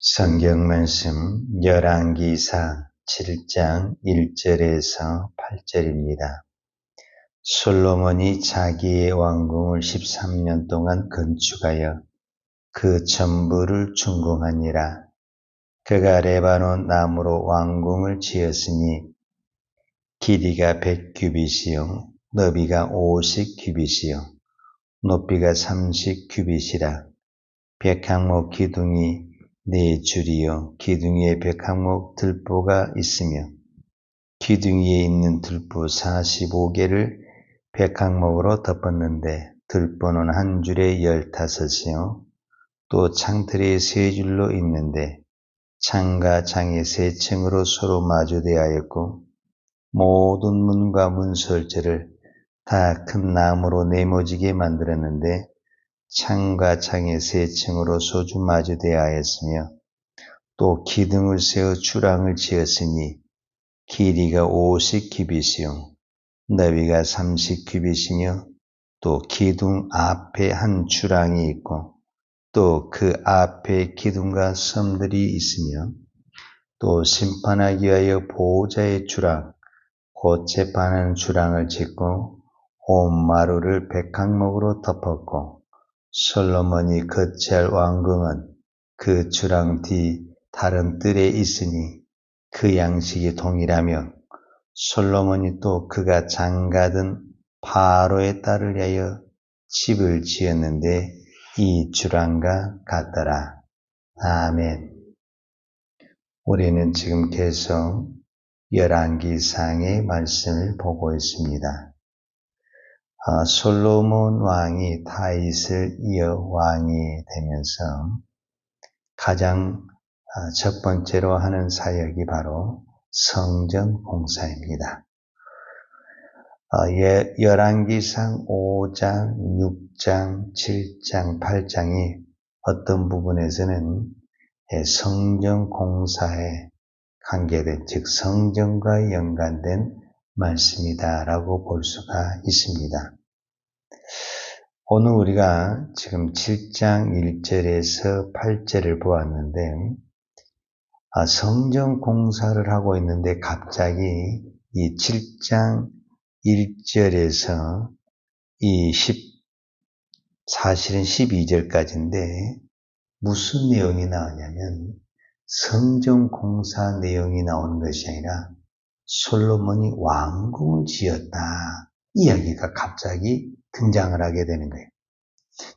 성경 말씀 열왕기상 7장 1절에서 8절입니다. 솔로몬이 자기의 왕궁을 13년 동안 건축하여 그 전부를 준공하니라. 그가 레바논 나무로 왕궁을 지었으니 길이가 100규빗이요 너비가 50규빗이요 높이가 30규빗이라 백항목 기둥이 네 줄이요 기둥 에 백항목 들보가 있으며 기둥 위에 있는 들보 45개를 백항목으로 덮었는데 들보는 한 줄에 열다섯이요. 또 창틀이 세 줄로 있는데 창과 창이 세 층으로 서로 마주대하였고 모든 문과 문설제를 다 큰 나무로 네모지게 만들었는데 창과 창의 세 층으로 소주 마주대하였으며 또 기둥을 세워 주랑을 지었으니 길이가 50 규빗이요 너비가 30 규빗이며 또 기둥 앞에 한 주랑이 있고 또 그 앞에 기둥과 섬들이 있으며 또 심판하기 위하여 보호자의 주랑 곧 재판하는 주랑을 짓고 온 마루를 백항목으로 덮었고 솔로몬이 거치할 왕궁은 그 주랑 뒤 다른 뜰에 있으니 그 양식이 동일하며 솔로몬이 또 그가 장가든 바로의 딸을 위하여 집을 지었는데 이 주랑과 같더라. 아멘. 우리는 지금 계속 열왕기상의 말씀을 보고 있습니다. 아, 솔로몬 왕이 다윗을 이어 왕이 되면서 가장 아, 첫 번째로 하는 사역이 바로 성전 공사입니다. 아, 예, 열왕기상 5장, 6장, 7장, 8장이 어떤 부분에서는 예, 성전 공사에 관계된, 즉 성전과 연관된 말씀이다라고 볼 수가 있습니다. 오늘 우리가 지금 7장 1절에서 8절을 보았는데 아, 성전 공사를 하고 있는데 갑자기 이 7장 1절에서 이 10, 사실은 12절까지인데 무슨 내용이 나오냐면 성전 공사 내용이 나오는 것이 아니라 솔로몬이 왕궁을 지었다. 이야기가 갑자기 등장을 하게 되는 거예요.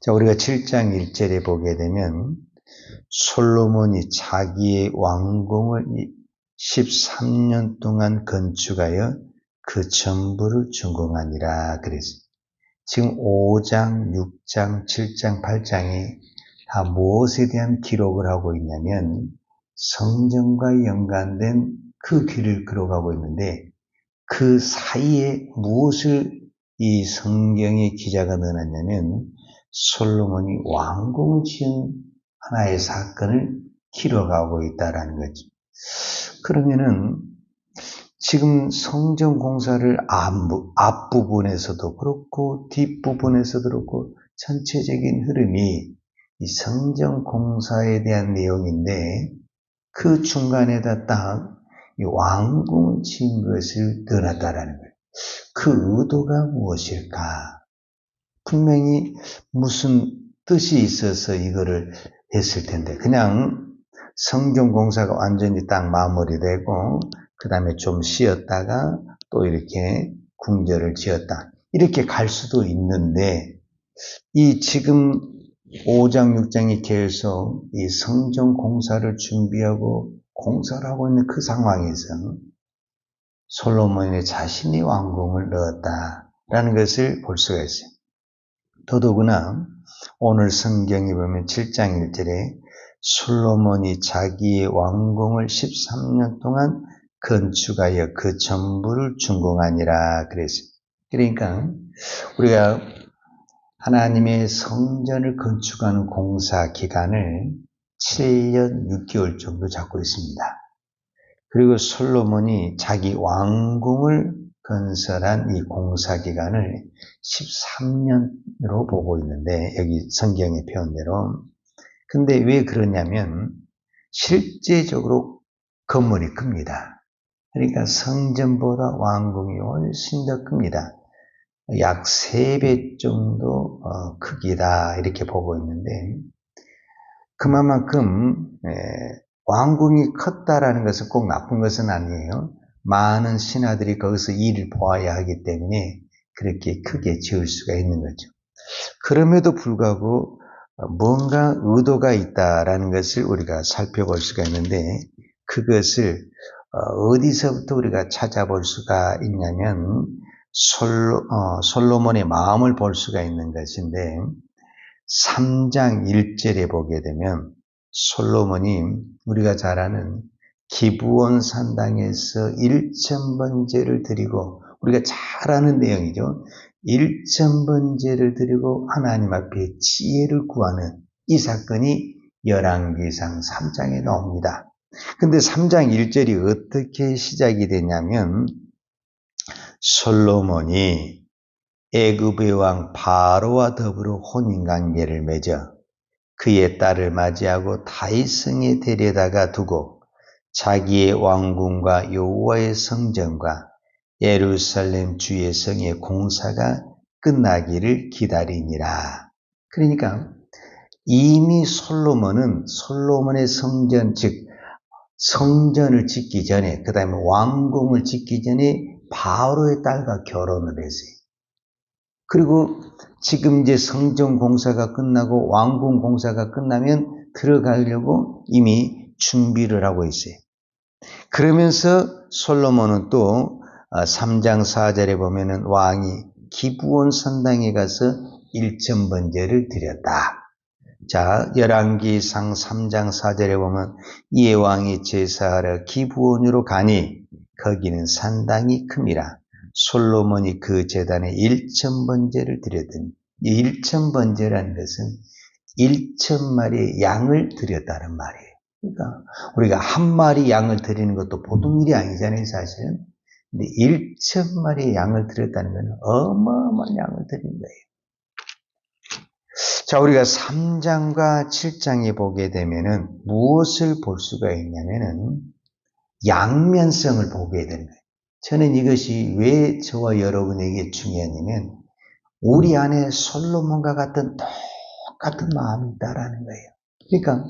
자, 우리가 7장 1절에 보게 되면 솔로몬이 자기의 왕궁을 13년 동안 건축하여 그 전부를 준공하니라 그랬어요. 지금 5장, 6장, 7장, 8장이 다 무엇에 대한 기록을 하고 있냐면 성전과 연관된 그 길을 걸어가고 있는데 그 사이에 무엇을 이 성경의 기자가 넣어놨냐면 솔로몬이 왕궁을 지은 하나의 사건을 기록하고 있다라는 거죠. 그러면은 지금 성전 공사를 앞부분에서도 그렇고 뒷부분에서도 그렇고 전체적인 흐름이 이 성전 공사에 대한 내용인데 그 중간에다 딱 왕궁을 지은 것을 넣어놨다라는 거예요. 그 의도가 무엇일까? 분명히 무슨 뜻이 있어서 이거를 했을 텐데 그냥 성경 공사가 완전히 딱 마무리되고 그 다음에 좀 쉬었다가 또 이렇게 궁전을 지었다 이렇게 갈 수도 있는데 이 지금 5장 6장이 계속 이 성전 공사를 준비하고 공사를 하고 있는 그 상황에서 솔로몬이 자신이 왕궁을 넣었다라는 것을 볼 수가 있어요. 더더구나 오늘 성경에 보면 7장 1절에 솔로몬이 자기의 왕궁을 13년 동안 건축하여 그 전부를 준공하니라 그랬어요. 그러니까 우리가 하나님의 성전을 건축하는 공사 기간을 7년 6개월 정도 잡고 있습니다. 그리고 솔로몬이 자기 왕궁을 건설한 이 공사 기간을 13년으로 보고 있는데 여기 성경의 표현대로 근데 왜 그러냐면 실제적으로 건물이 큽니다. 그러니까 성전보다 왕궁이 훨씬 더 큽니다. 약 3배 정도 어, 크기다 이렇게 보고 있는데 그만큼 왕궁이 컸다라는 것은 꼭 나쁜 것은 아니에요. 많은 신하들이 거기서 일을 보아야 하기 때문에 그렇게 크게 지을 수가 있는 거죠. 그럼에도 불구하고 뭔가 의도가 있다라는 것을 우리가 살펴볼 수가 있는데 그것을 어, 어디서부터 우리가 찾아볼 수가 있냐면 솔로, 어, 솔로 몬의 마음을 볼 수가 있는 것인데 3장 1절에 보게 되면 솔로몬이 우리가 잘 아는 기부원 산당에서 1천번제를 드리고 우리가 잘 아는 내용이죠. 1천번제를 드리고 하나님 앞에 지혜를 구하는 이 사건이 열왕기상 3장에 나옵니다. 근데 3장 1절이 어떻게 시작이 되냐면 솔로몬이 애굽의 왕 바로와 더불어 혼인 관계를 맺어 그의 딸을 맞이하고 다이성에 데려다가 두고 자기의 왕궁과 여호와의 성전과 예루살렘 주의 성의 공사가 끝나기를 기다리니라. 그러니까 이미 솔로몬은 솔로몬의 성전 즉 성전을 짓기 전에 그 다음에 왕궁을 짓기 전에 바로의 딸과 결혼을 했어요. 그리고 지금 이제 성전 공사가 끝나고 왕궁 공사가 끝나면 들어가려고 이미 준비를 하고 있어요. 그러면서 솔로몬은 또 3장 어, 4절에 보면은 왕이 기부원 선당에 가서 일천 번제를 드렸다. 자, 열왕기상 3장 4절에 보면 이에 왕이 제사하러 기부원으로 가니 거기는 산당이 큼이라. 솔로몬이 그 재단에 1천 번제를 드렸더니 이 1천 번제라는 것은 1천 마리의 양을 드렸다는 말이에요. 그러니까 우리가 한 마리 양을 드리는 것도 보통 일이 아니잖아요, 사실은. 근데 1천 마리의 양을 드렸다는 것은 어마어마한 양을 드린 거예요. 자, 우리가 3장과 7장에 보게 되면은 무엇을 볼 수가 있냐면은 양면성을 보게 되는 거예요. 저는 이것이 왜 저와 여러분에게 중요하냐면 우리 안에 솔로몬과 같은 똑같은 마음이 있다라는 거예요. 그러니까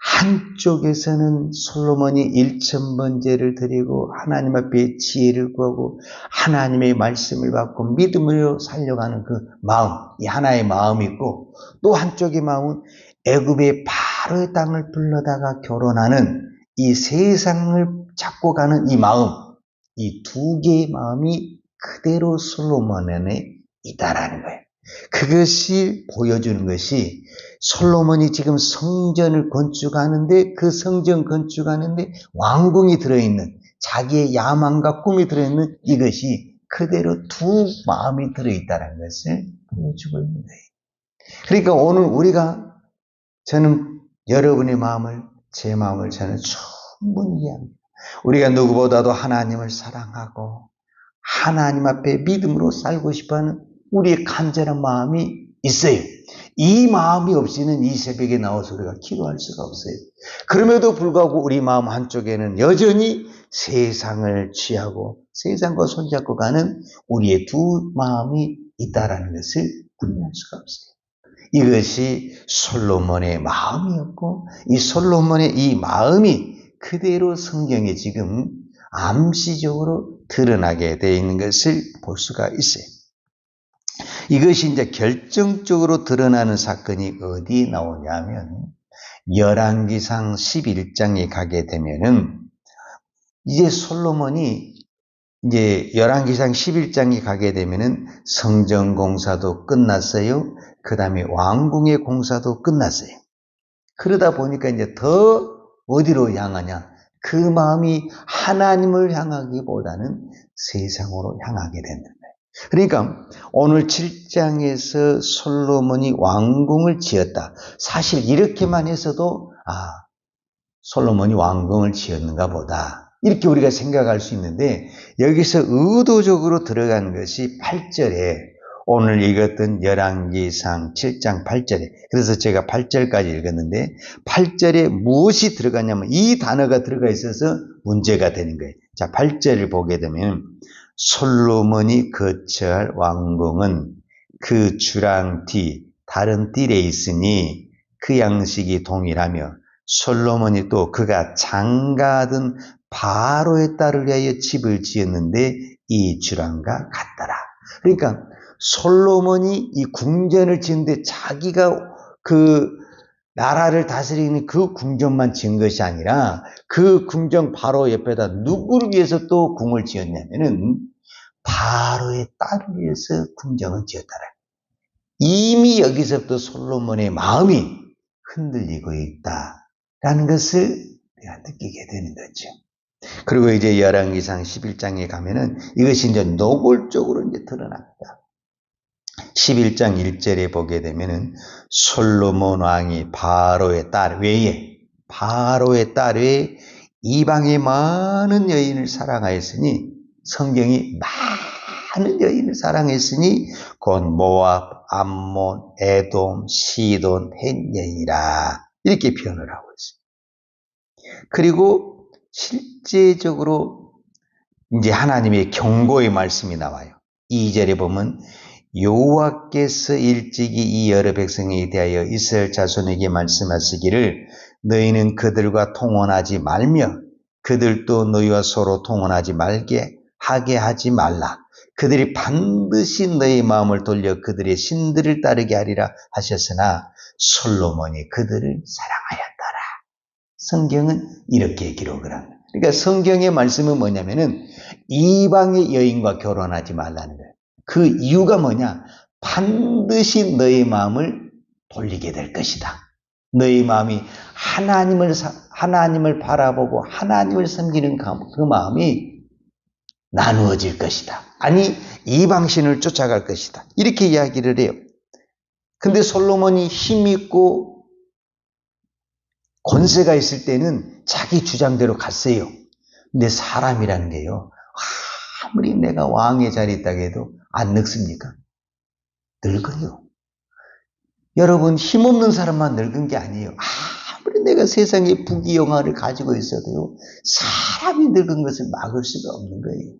한쪽에서는 솔로몬이 일천번제를 드리고 하나님 앞에 지혜를 구하고 하나님의 말씀을 받고 믿음으로 살려가는 그 마음, 이 하나의 마음이 있고 또 한쪽의 마음은 애굽의 바로의 땅을 불러다가 결혼하는 이 세상을 잡고 가는 이 마음, 이 두 개의 마음이 그대로 솔로몬 안에 있다라는 거예요. 그것이 보여주는 것이 솔로몬이 지금 성전을 건축하는데 그 성전 건축하는데 왕궁이 들어있는 자기의 야망과 꿈이 들어있는 이것이 그대로 두 마음이 들어있다는 것을 보여주고 있는 거예요. 그러니까 오늘 우리가 저는 여러분의 마음을 제 마음을 저는 충분히 이해합니다. 우리가 누구보다도 하나님을 사랑하고 하나님 앞에 믿음으로 살고 싶어하는 우리의 간절한 마음이 있어요. 이 마음이 없이는 이 새벽에 나와서 우리가 기도할 수가 없어요. 그럼에도 불구하고 우리 마음 한쪽에는 여전히 세상을 취하고 세상과 손잡고 가는 우리의 두 마음이 있다라는 것을 분명할 수가 없어요. 이것이 솔로몬의 마음이었고 이 솔로몬의 이 마음이 그대로 성경에 지금 암시적으로 드러나게 되어 있는 것을 볼 수가 있어요. 이것이 이제 결정적으로 드러나는 사건이 어디 나오냐면 열왕기상 11장에 가게 되면은 이제 솔로몬이 이제 열왕기상 11장에 가게 되면은 성전 공사도 끝났어요. 그다음에 왕궁의 공사도 끝났어요. 그러다 보니까 이제 더 어디로 향하냐? 그 마음이 하나님을 향하기보다는 세상으로 향하게 된다. 그러니까 오늘 7장에서 솔로몬이 왕궁을 지었다. 사실 이렇게만 해서도 아 솔로몬이 왕궁을 지었는가 보다. 이렇게 우리가 생각할 수 있는데 여기서 의도적으로 들어가는 것이 8절에 오늘 읽었던 열왕기상 7장 8절에 그래서 제가 8절까지 읽었는데 8절에 무엇이 들어가냐면 이 단어가 들어가 있어서 문제가 되는 거예요. 자, 8절을 보게 되면 솔로몬이 거처할 왕궁은 그 주랑 뒤 다른 뜰에 있으니 그 양식이 동일하며 솔로몬이 또 그가 장가든 바로의 딸을 위하여 집을 지었는데 이 주랑과 같더라. 그러니까 솔로몬이 이 궁전을 지은데 자기가 그 나라를 다스리는 그 궁전만 지은 것이 아니라 그 궁전 바로 옆에다 누구를 위해서 또 궁을 지었냐면은 바로의 딸을 위해서 궁전을 지었다라. 이미 여기서부터 솔로몬의 마음이 흔들리고 있다라는 것을 내가 느끼게 되는 거죠. 그리고 이제 열왕기상 11장에 가면은 이것이 이제 노골적으로 이제 드러납니다. 11장 1절에 보게 되면은 솔로몬 왕이 바로의 딸 외에 바로의 딸 외에 이방의 많은 여인을 사랑하였으니 성경이 많은 여인을 사랑했으니 곧 모압, 암몬, 에돔, 시돈, 헷 여인이라 이렇게 표현을 하고 있습니다. 그리고 실제적으로 이제 하나님의 경고의 말씀이 나와요. 2절에 보면 여호와께서 일찍이 이 여러 백성에 대하여 이스라엘 자손에게 말씀하시기를 너희는 그들과 통혼하지 말며 그들도 너희와 서로 통혼하지 말게 하게 하지 말라. 그들이 반드시 너희 마음을 돌려 그들의 신들을 따르게 하리라 하셨으나 솔로몬이 그들을 사랑하였더라. 성경은 이렇게 기록을 합니다. 그러니까 성경의 말씀은 뭐냐면은 이방의 여인과 결혼하지 말라는 거예요. 그 이유가 뭐냐? 반드시 너의 마음을 돌리게 될 것이다. 너의 마음이 하나님을 하나님을 바라보고 하나님을 섬기는 그 마음이 나누어질 것이다. 아니 이방신을 쫓아갈 것이다. 이렇게 이야기를 해요. 근데 솔로몬이 힘 있고 권세가 있을 때는 자기 주장대로 갔어요. 근데 사람이라는 게요. 아무리 내가 왕의 자리에 있다고 해도 안 늙습니까? 늙어요. 여러분 힘없는 사람만 늙은 게 아니에요. 아무리 내가 세상에 부귀영화를 가지고 있어도요. 사람이 늙은 것을 막을 수가 없는 거예요.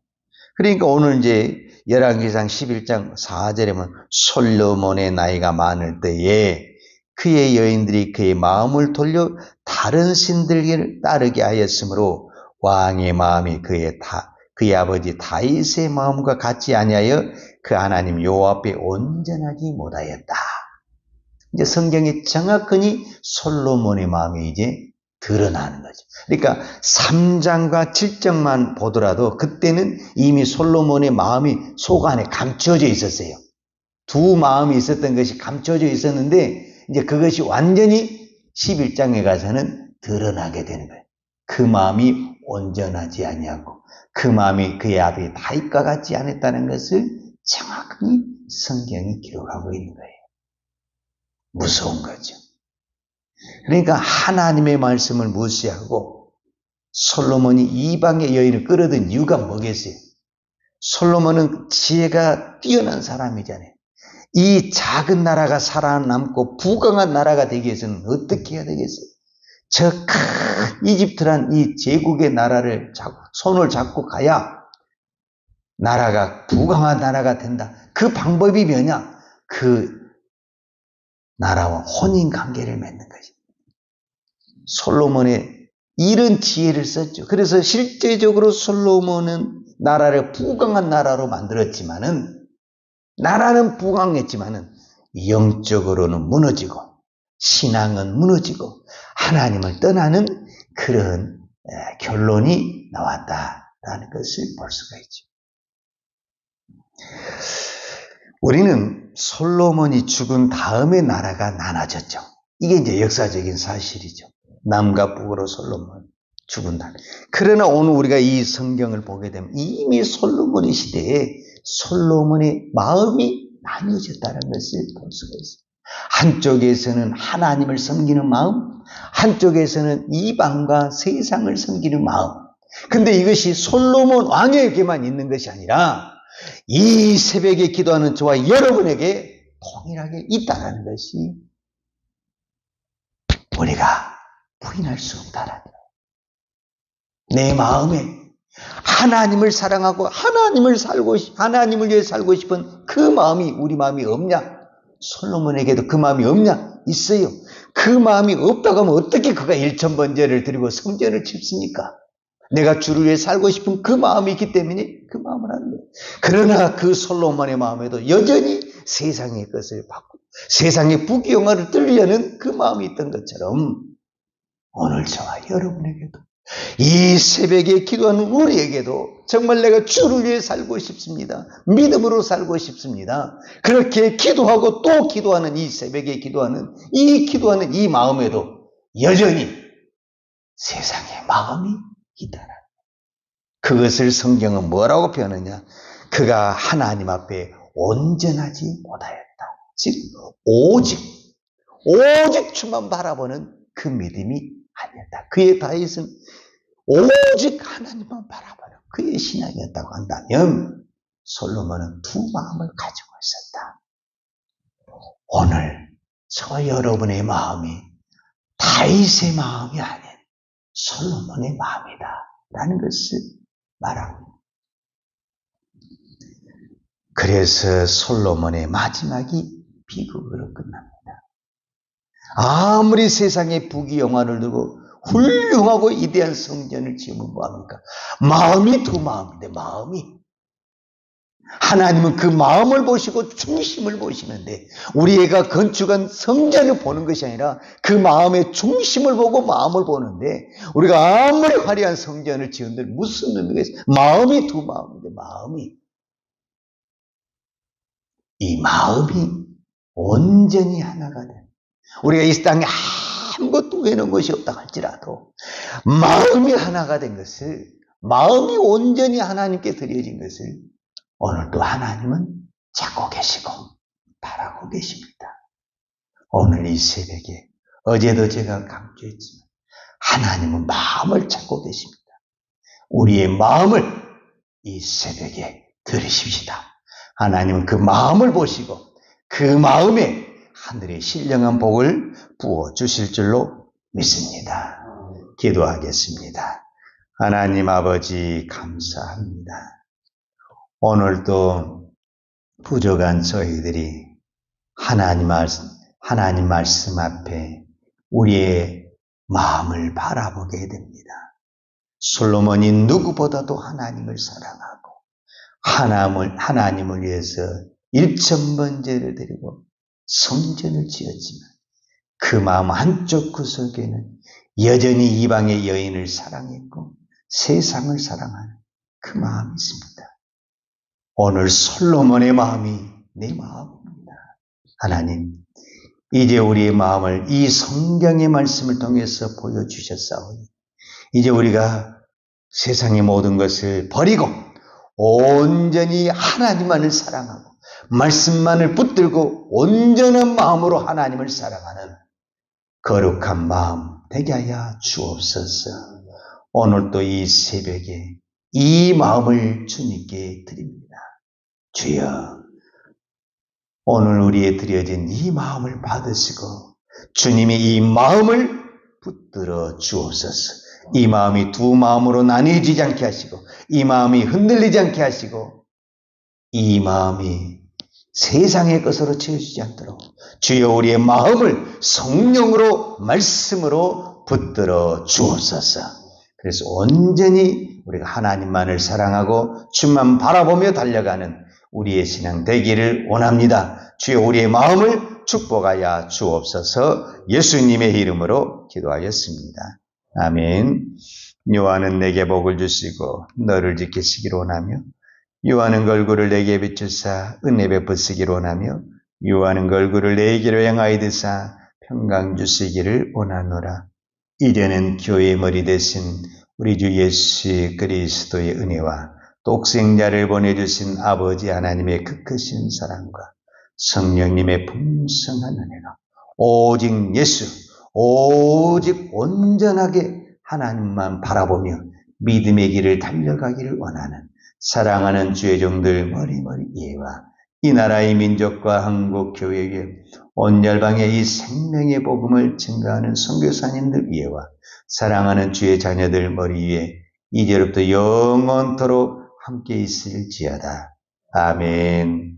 그러니까 오늘 이제 열왕기상 11장 4절에 보면 솔로몬의 나이가 많을 때에 그의 여인들이 그의 마음을 돌려 다른 신들을 따르게 하였으므로 왕의 마음이 그의 다 그의 아버지 다윗의 마음과 같지 아니하여 그 하나님 여호와 앞에 온전하지 못하였다. 이제 성경에 정확하니 솔로몬의 마음이 이제 드러나는 거죠. 그러니까 3장과 7장만 보더라도 그때는 이미 솔로몬의 마음이 속 안에 감춰져 있었어요. 두 마음이 있었던 것이 감춰져 있었는데 이제 그것이 완전히 11장에 가서는 드러나게 되는 거예요. 그 마음이 온전하지 아니하고 그 마음이 그의 아비 다윗과 같지 않았다는 것을 정확히 성경이 기록하고 있는 거예요. 무서운 거죠. 그러니까 하나님의 말씀을 무시하고 솔로몬이 이방의 여인을 끌어든 이유가 뭐겠어요? 솔로몬은 지혜가 뛰어난 사람이잖아요. 이 작은 나라가 살아남고 부강한 나라가 되기 위해서는 어떻게 해야 되겠어요? 저 큰 이집트란 이 제국의 나라를 손을 잡고 가야 나라가 부강한 나라가 된다. 그 방법이 뭐냐? 그 나라와 혼인 관계를 맺는 것이. 솔로몬의 이런 지혜를 썼죠. 그래서 실제적으로 솔로몬은 나라를 부강한 나라로 만들었지만은 나라는 부강했지만은 영적으로는 무너지고 신앙은 무너지고 하나님을 떠나는 그런 결론이 나왔다라는 것을 볼 수가 있죠. 우리는 솔로몬이 죽은 다음에 나라가 나눠졌죠. 이게 이제 역사적인 사실이죠. 남과 북으로 솔로몬 죽은 다. 그러나 오늘 우리가 이 성경을 보게 되면 이미 솔로몬의 시대에 솔로몬의 마음이 나뉘어졌다는 것을 볼 수가 있어요. 한쪽에서는 하나님을 섬기는 마음, 한쪽에서는 이방과 세상을 섬기는 마음. 근데 이것이 솔로몬 왕에게만 있는 것이 아니라 이 새벽에 기도하는 저와 여러분에게 동일하게 있다는 것이 우리가 부인할 수 없다는 거예요. 내 마음에 하나님을 사랑하고 하나님을 살고 싶- 하나님을 위해 살고 싶은 그 마음이 우리 마음이 없냐? 솔로몬에게도 그 마음이 없냐? 있어요. 그 마음이 없다고 하면 어떻게 그가 일천번제를 드리고 성전을 칩습니까? 내가 주를 위해 살고 싶은 그 마음이 있기 때문에 그 마음을 하는 거예요. 그러나 그 솔로몬의 마음에도 여전히 세상의 것을 받고 세상의 부귀영화를 들려는 그 마음이 있던 것처럼 오늘 저와 여러분에게도 이 새벽에 기도하는 우리에게도 정말 내가 주를 위해 살고 싶습니다. 믿음으로 살고 싶습니다. 그렇게 기도하고 또 기도하는 이 새벽에 기도하는 이 기도하는 이 마음에도 여전히 세상의 마음이 있다라. 그것을 성경은 뭐라고 표현하냐? 그가 하나님 앞에 온전하지 못하였다. 즉 오직 오직 주만 바라보는 그 믿음이 아니었다. 그의 다윗은 오직 하나님만 바라보는 그의 신앙이었다고 한다면 솔로몬은 두 마음을 가지고 있었다. 오늘 저와 여러분의 마음이 다윗의 마음이 아닌 솔로몬의 마음이다. 라는 것을 말합니다. 그래서 솔로몬의 마지막이 비극으로 끝납니다. 아무리 세상에 부귀영화를 두고 훌륭하고 이대한 성전을 지으면 뭐합니까? 마음이 두 마음인데 마음이 하나님은 그 마음을 보시고 중심을 보시는데 우리 애가 건축한 성전을 보는 것이 아니라 그 마음의 중심을 보고 마음을 보는데 우리가 아무리 화려한 성전을 지은들 무슨 의미가 있어? 마음이 두 마음인데 마음이 이 마음이 온전히 하나가 돼. 우리가 이 땅에 아무것도 외놓은 것이 없다 할지라도 마음이 하나가 된 것을 마음이 온전히 하나님께 드려진 것을 오늘도 하나님은 찾고 계시고 바라고 계십니다. 오늘 이 새벽에 어제도 제가 강조했지만 하나님은 마음을 찾고 계십니다. 우리의 마음을 이 새벽에 들으십시다. 하나님은 그 마음을 보시고 그 마음에 하늘의 신령한 복을 부어 주실 줄로 믿습니다. 기도하겠습니다. 하나님 아버지 감사합니다. 오늘도 부족한 저희들이 하나님 말씀, 하나님 말씀 앞에 우리의 마음을 바라보게 됩니다. 솔로몬이 누구보다도 하나님을 사랑하고 하나님을, 하나님을 위해서 일천 번제를 드리고 성전을 지었지만 그 마음 한쪽 구석에는 여전히 이방의 여인을 사랑했고 세상을 사랑하는 그 마음이 있습니다. 오늘 솔로몬의 마음이 내 마음입니다. 하나님, 이제 우리의 마음을 이 성경의 말씀을 통해서 보여주셨사오니 이제 우리가 세상의 모든 것을 버리고 온전히 하나님만을 사랑하고 말씀만을 붙들고 온전한 마음으로 하나님을 사랑하는 거룩한 마음 되게 하여 주옵소서. 오늘도 이 새벽에 이 마음을 주님께 드립니다. 주여, 오늘 우리에 드려진 이 마음을 받으시고 주님이 이 마음을 붙들어 주옵소서. 이 마음이 두 마음으로 나뉘어지지 않게 하시고 이 마음이 흔들리지 않게 하시고 이 마음이 세상의 것으로 채워지지 않도록 주여 우리의 마음을 성령으로 말씀으로 붙들어 주옵소서. 그래서 온전히 우리가 하나님만을 사랑하고 주만 바라보며 달려가는 우리의 신앙 되기를 원합니다. 주여 우리의 마음을 축복하여 주옵소서 예수님의 이름으로 기도하였습니다. 아멘. 요한은 내게 복을 주시고 너를 지키시기로 원하며 요한은 걸구를 내게 비추사 은혜 베푸시기로 원하며 요한은 걸구를 내게로 향하여 드사 평강 주시기를 원하노라. 이제는 교회의 머리 대신 우리 주 예수 그리스도의 은혜와 독생자를 보내주신 아버지 하나님의 그 크신 사랑과 성령님의 풍성한 은혜가 오직 예수, 오직 온전하게 하나님만 바라보며 믿음의 길을 달려가기를 원하는 사랑하는 주의 종들 머리머리 예와 이 나라의 민족과 한국 교회에 온 열방에 이 생명의 복음을 증가하는 선교사님들 위에와 사랑하는 주의 자녀들 머리 위에 이제로부터 영원토록 함께 있을지어다. 아멘.